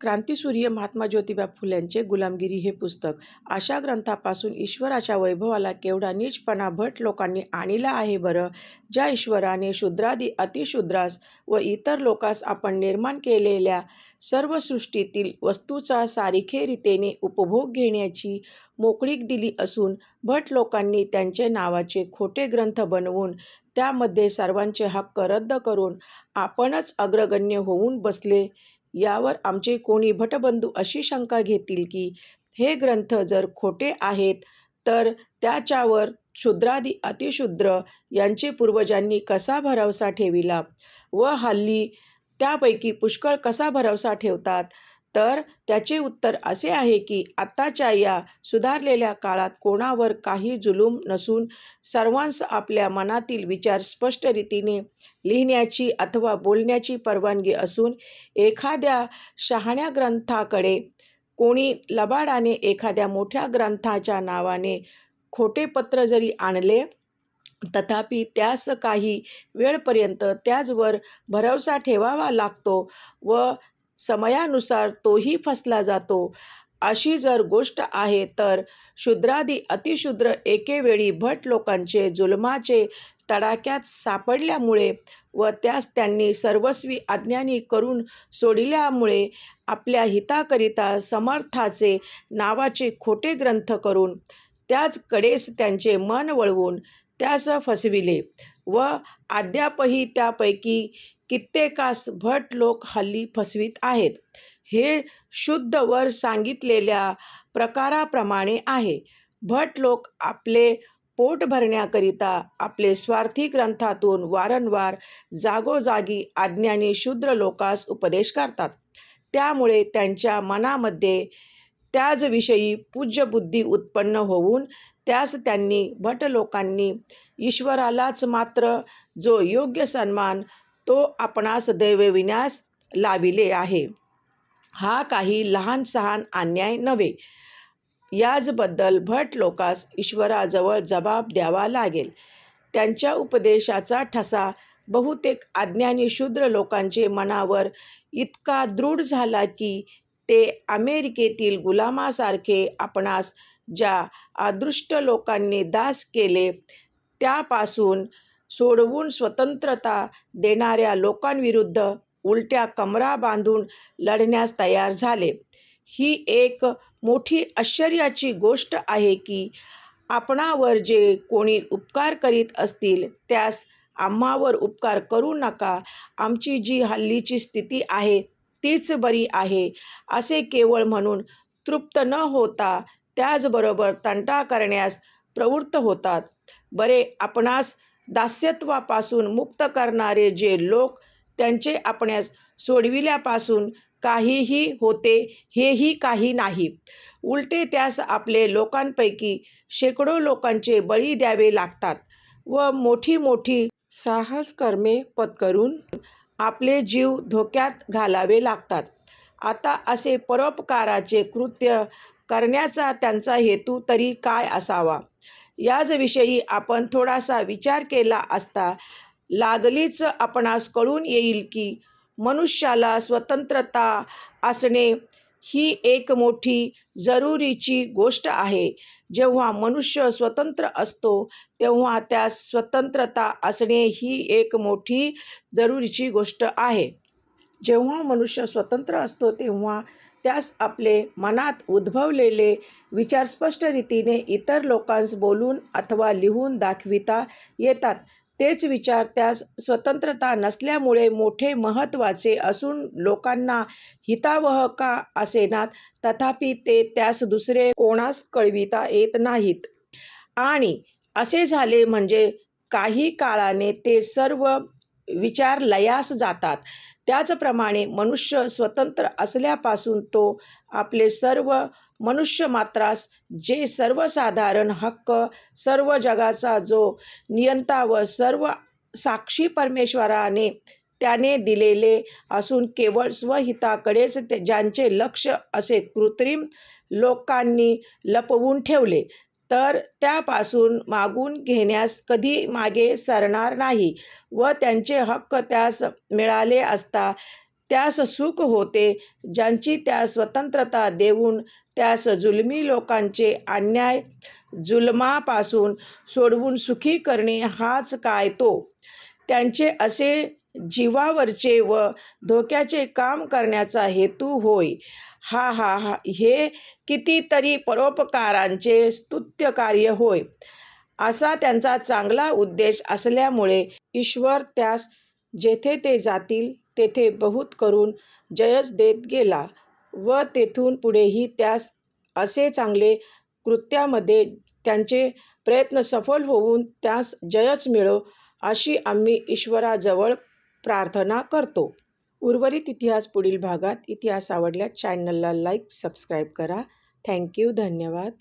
क्रांतिसूर्य महात्मा ज्योतिबा फुल्यांचे गुलामगिरी हे पुस्तक. अशा ग्रंथापासून ईश्वराच्या वैभवाला केवढा नीचपणा भट लोकांनी आणला आहे बरं? ज्या ईश्वराने शूद्रादी अतिशूद्रास व इतर लोकास आपण निर्माण केलेल्या सर्व सृष्टीतील वस्तूचा सारिखेरितेने उपभोग घेण्याची मोकळीक दिली असून भट लोकांनी त्यांचे नावाचे खोटे ग्रंथ बनवून त्यामध्ये सर्वांचे हक्क रद्द करून आपणच अग्रगण्य होऊन बसले यावर आमचे कोणी भटबंधू अशी शंका घेतील की हे ग्रंथ जर खोटे आहेत तर त्याच्यावर शूद्रादी अतिशूद्र यांचे पूर्वजांनी कसा भरवसा ठेविला? व हल्ली त्यापैकी पुष्कळ कसा भरवसा ठेवतात? तर त्याचे उत्तर असे आहे की आत्ताच्या या सुधारलेल्या काळात कोणावर काही जुलूम नसून सर्वांस आपल्या मनातील विचार स्पष्ट रीतीने लिहिण्याची अथवा बोलण्याची परवानगी असून एखाद्या शहाण्या ग्रंथाकडे कोणी लबाडाने एखाद्या मोठ्या ग्रंथाच्या नावाने खोटे पत्र जरी आणले तथापि त्यास काही वेळपर्यंत त्याचवर भरवसा ठेवावा लागतो व समयानुसार तोही फसला जातो. अशी जर गोष्ट आहे तर शूद्रादी अतिशूद्र एकेवेळी भट लोकांचे जुलमाचे तडाक्यात सापडल्यामुळे व त्यास त्यांनी सर्वस्वी अज्ञानी करून सोडिल्यामुळे आपल्या हिताकरिता समर्थाचे नावाचे खोटे ग्रंथ करून त्याच कडेस त्यांचे मन वळवून त्यास फसविले व अद्यापही त्यापैकी कित्येकास भट लोक हल्ली फसवीत आहेत. हे शुद्ध वर सांगितलेल्या प्रकाराप्रमाणे आहे. भट लोक आपले पोट भरण्याकरिता आपले स्वार्थी ग्रंथातून वारंवार जागोजागी आज्ञानी शूद्र लोकास उपदेश करतात. त्यामुळे त्यांच्या मनामध्ये त्याचविषयी पूज्यबुद्धी उत्पन्न होऊन त्यास त्यांनी भट लोकांनी ईश्वरालाच मात्र जो योग्य सन्मान तो आपणास दैवविन्यास लाविले आहे. हा काही लहान सहान अन्याय नव्हे. याचबद्दल भट लोकास ईश्वराजवळ जबाब द्यावा लागेल. त्यांच्या उपदेशाचा ठसा बहुतेक अज्ञानी शूद्र लोकांचे मनावर इतका दृढ झाला की ते अमेरिकेतील गुलामासारखे आपणास ज्या अदृष्ट लोकांनी दास केले त्यापासून सोडवून स्वतंत्रता देणाऱ्या लोकांविरुद्ध उलट्या कमरा बांधून लढण्यास तयार झाले. ही एक मोठी आश्चर्याची गोष्ट आहे की आपणावर जे कोणी उपकार करीत असतील त्यास आम्हावर उपकार करू नका. आमची जी हल्लीची स्थिती आहे तीच बरी आहे. असे केवळ म्हणून तृप्त न होता त्याचबरोबर तंटा करण्यास प्रवृत्त होतात. बरे आपणास दास्यत्वापासून मुक्त करणारे जे लोक त्यांचे आपणास सोडविल्यापासून काहीही होते हेही काही नाही. उलटे त्यास आपले लोकांपैकी शेकडो लोकांचे बळी द्यावे लागतात व मोठी मोठी साहसकर्मे पत्करून आपले जीव धोक्यात घालावे लागतात. आता असे परोपकाराचे कृत्य करण्याचा त्यांचा हेतू तरी काय असावा? याचविषयी आपण थोडासा विचार केला असता लागलीच आपणास कळून येईल की मनुष्याला स्वतंत्रता असणे ही एक मोठी जरुरीची गोष्ट आहे. जेव्हा मनुष्य स्वतंत्र असतो तेव्हा त्यास स्वतंत्रता असणे ही एक मोठी जरुरीची गोष्ट आहे. जेव्हा मनुष्य स्वतंत्र असतो तेव्हा त्यास आपले मनात उद्भवलेले विचार स्पष्ट रीतीने इतर लोकांस बोलून अथवा लिहून दाखविता येतात. तेच विचार त्यास स्वतंत्रता नसल्यामुळे मोठे महत्त्वाचे असून लोकांना हितावह का असेनात तथापि ते त्यास दुसरे कोणास कळविता येत नाहीत. आणि असे झाले म्हणजे काही काळाने ते सर्व विचार लयास जातात. त्याचप्रमाणे मनुष्य स्वतंत्र असल्यापासून तो आपले सर्व मनुष्य मात्रास जे सर्वसाधारण हक्क सर्व जगाचा जो नियंता व सर्व साक्षी परमेश्वराने त्याने दिलेले असून केवळ स्वहिताकडेच ते ज्यांचे लक्ष असे कृत्रिम लोकांनी लपवून ठेवले. तर त्यापासून मागून घेण्यास कधी मागे सरणार नाही व त्यांचे हक्क त्यास मिळाले असता त्यास सुख होते ज्यांची त्या स्वतंत्रता देऊन त्यास जुलमी लोकांचे अन्याय जुलमापासून सोडवून सुखी करणे हाच काय तो? त्यांचे असे जीवावरचे व धोक्याचे काम करण्याचा हेतू होय. हा हा हा. हे कितीतरी परोपकारांचे स्तुत्य कार्य होय. असा त्यांचा चांगला उद्देश असल्यामुळे ईश्वर त्यास जेथे ते जातील तेथे बहुत करून जयच देत गेला व तेथून पुढेही त्यास असे चांगले कृत्यामध्ये त्यांचे प्रयत्न सफल होऊन त्यास जयच मिळो अशी आम्ही ईश्वराजवळ प्रार्थना करतो. उर्वरित इतिहास पुढील भागात इतिहास आवडल्यास चॅनलला लाईक सबस्क्राईब करा. थँक्यू धन्यवाद.